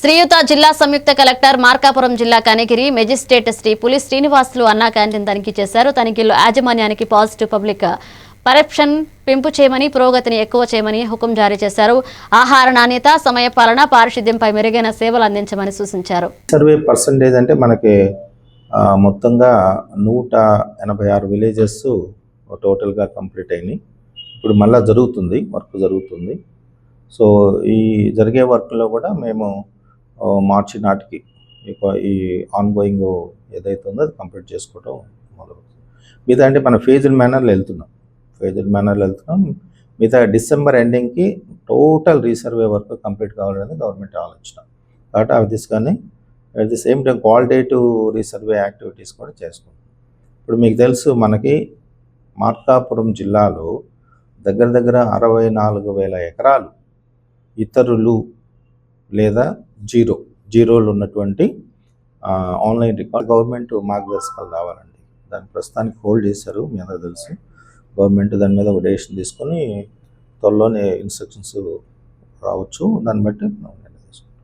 శ్రీయుత జిల్లా సంయుక్త కలెక్టర్ మార్కాపురం జిల్లా కనగిరి మెజిస్ట్రేట్ శ్రీ పులి శ్రీనివాసులు అన్నా క్యాంటీన్ తనిఖీ చేశారు. తనిఖీలో యాజమాన్యానికి పాజిటివ్ పబ్లిక్ పరప్షన్ పెంపు చేయమని పురోగతిని ఎక్కువ చేయమని హుకుం జారీ చేశారు. ఆహార నాణ్యత సమయపాలన పారిశుద్ధ్యంపై మెరుగైన సేవలు అందించమని సూచించారు. సర్వే పర్సంటేజ్ అంటే మనకి మొత్తంగా నూట ఎనభై ఆరు విలేజెస్ టోటల్గా కంప్లీట్ అయినాయి. ఇప్పుడు మళ్ళీ జరుగుతుంది వర్క్ జరుగుతుంది. సో ఈ జరిగే వర్క్లో కూడా మేము మార్చి నాటికి ఈ ఆన్గోయింగ్ ఏదైతే ఉందో అది కంప్లీట్ చేసుకోవటం మొదలు మిగతా అంటే మన ఫేజ్డ్ మేనర్లో వెళ్తున్నాం. ఫేజ్డ్ మేనర్లో వెళ్తున్నాం. మిగతా డిసెంబర్ ఎండింగ్కి టోటల్ రీసర్వే వర్క్ కంప్లీట్ కావాలనేది గవర్నమెంట్ ఆలోచన. కాబట్టి ఆ దిశగానే at the same time qualitative resurvey activities కూడా చేసుకుంటాం. ఇప్పుడు మీకు తెలుసు మనకి మార్కాపురం జిల్లాలో దగ్గర దగ్గర అరవై నాలుగు వేల ఎకరాలు ఇతరులు లేదా జీరో జీరోలు ఉన్నటువంటి ఆన్లైన్ రికార్డ్ గవర్నమెంట్ మార్గదర్శకాలు రావాలండి. దాన్ని ప్రస్తుతానికి హోల్డ్ చేశారు మీ అందరూ తెలుసు. గవర్నమెంట్ దాని మీద ఒక డెసిషన్ తీసుకొని త్వరలోనే ఇన్స్ట్రక్షన్స్ రావచ్చు. దాన్ని బట్టి మనం నిర్ణయం తీసుకుంటాం.